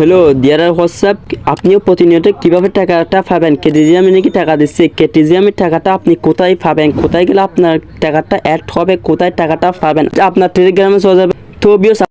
Hello dear WhatsApp আপনিও প্রতিনিয়ত কীভাবে টাকাটা পাবেন? কেটিজিএমে নাকি টাকা দিচ্ছে? কেটিজিএমের টাকাটা আপনি কোথায় পাবেন? কোথায় গেলে আপনার টাকাটা অ্যাড হবে? কোথায় টাকাটা পাবেন? আপনার টেলিগ্রামে চলে যাবে। তো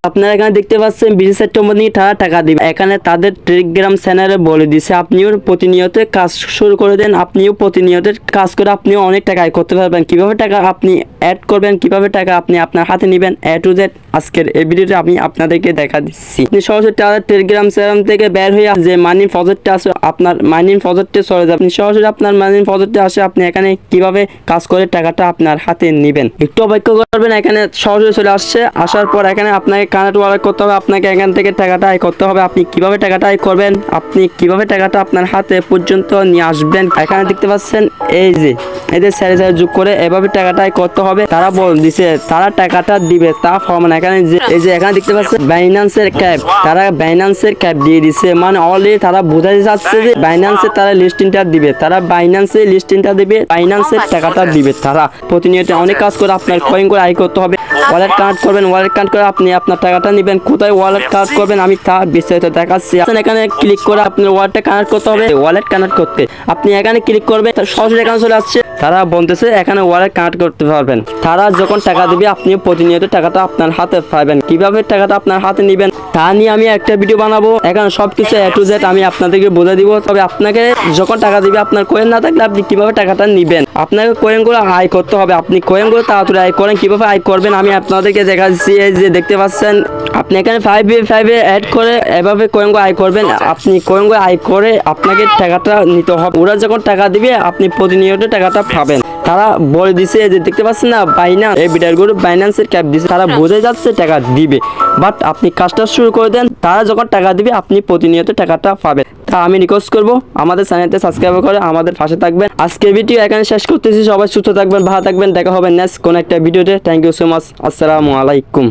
আপনারা এখানে দেখতে পাচ্ছেন বিশ সেপ্টেম্বর নিয়ে তারা টাকা দিবে। এখানে তাদের টেলিগ্রাম চ্যানেলে বলে দিছে, আপনিও প্রতিনিয়ত কাজ শুরু করে দেন, আপনিও প্রতিনিয়ত কাজ করে আপনিও অনেক টাকা আয় করতে পারবেন। কীভাবে টাকা আপনি অ্যাড করবেন, কীভাবে টাকা আপনি আপনার হাতে নেবেন এ টু জেড আজকের এই ভিডিওতে আমি আপনাদেরকে দেখা দিচ্ছি। আপনি সরাসরি তাদের টেলিগ্রাম চ্যানেল থেকে বের হয়ে যে মানি প্রজেক্টটা আছে, আপনার মাইনিং প্রজেক্টে চলে যাবে। আপনি সরাসরি আপনার মাইনিং প্রজেক্টে আসে, আপনি এখানে কীভাবে কাজ করে টাকাটা আপনার হাতে নেবেন। একটু অপেক্ষা করবেন, এখানে সরাসরি চলে আসছে, আসার পর এখানে আপনাকে কানেক্ট ওয়ালেট করতে হবে, আপনাকে এখান থেকে টাকাটা আয় করতে হবে। আপনি কীভাবে টাকাটা আয় করবেন? আপনি কীভাবে টাকাটা আপনার হাতে পর্যন্ত নিয়ে আসবেন? এখানে দেখতে পাচ্ছেন, এই যে এদের স্যারে স্যারে যোগ করে এভাবে টাকাটা আয় করতে হবে। তারা বল দিছে, তারা টাকাটা দিবে, তা ফর্ম না এখানে যে, এই যে, এখানে দেখতে পাচ্ছেন বাইন্যান্সের ক্যাপ তারা বাইন্যান্সের ক্যাপ দিয়ে দিছে। মানে অলরেডি তারা বোঝাতে চাচ্ছে যে বাইন্যান্সের তারা লিস্টিংটা দিবে। তারা বাইন্যান্সের লিস্টিংটা দিবে বাইন্যান্সের টাকাটা দিবে তারা। প্রতিনিয়ত অনেক কাজ করে আপনার কয়েন করে আয় করতে হবে। ওয়ালেট কানেক্ট করবেন ওয়ালেট কানেক্ট করে আপনি আপনার টাকাটা নেবেন কোথায় ওয়ালেট কানেক্ট করবেন আমি তা বিস্তারিত দেখাচ্ছি। এখানে ক্লিক করে আপনার ওয়ালেটটা কানেক্ট করতে হবে। ওয়ালেট কানেক্ট করতে। আপনি এখানে ক্লিক করবেন সরাসরি এখানে চলে আসছে। তারা বলতেছে, এখানে ওয়ালেট কানেক্ট করতে পারবেন। তারা যখন টাকা দিবে আপনি প্রতিনিয়ত টাকাটা আপনার হাতে পাবেন। কীভাবে টাকাটা আপনার হাতে নেবেন, তা নিয়ে আমি একটা ভিডিও বানাবো। এখানে সবকিছু এ টু জেড আমি আপনাদেরকে বলে দিব। তবে আপনাকে যখন টাকা দিবে, আপনার কোয়েন না থাকলে আপনি কীভাবে টাকাটা নেবেন? আপনাকে কোয়েনগুলো আয় করতে হবে। আপনি কোয়েনগুলো তাড়াতাড়ি আয় করেন। কীভাবে আয় করবেন, আমি আপনাদেরকে দেখা দিচ্ছি এই যে দেখতে পাচ্ছেন আপনি এখানে ফাইভ ফাইভে অ্যাড করে এভাবে কোয়েনগুলো আয় করবেন। আপনি কোয়েনগুলো আয় করে আপনাকে টাকাটা নিতে হবে। ওরা যখন টাকা দিবে, আপনি প্রতিনিয়ত টাকাটা পাবেন। তারা বলে দিছে যে দেখতে পাচ্ছেন না বাইনান্স এই বিটার গ্রুপ বাইন্যান্সের ক্যাপ দিছে। তারা বোঝে যাচ্ছে টাকা দিবে। বাট আপনি কাজটা শুরু করে দেন। তারা যখন টাকা দিবে, আপনি প্রতিনিয়ত টাকাটা পাবেন। তা আমি রিকোয়েস্ট করব, আমাদের চ্যানেলতে সাবস্ক্রাইব করে আমাদের পাশে থাকবেন। আজকের ভিডিও এখানে শেষ করতেছি। সবাই সুস্থ থাকবেন, ভালো থাকবেন। দেখা হবে নেক্সট কোন একটা ভিডিওতে থ্যাংক ইউ সো মাচ আসসালামু আলাইকুম।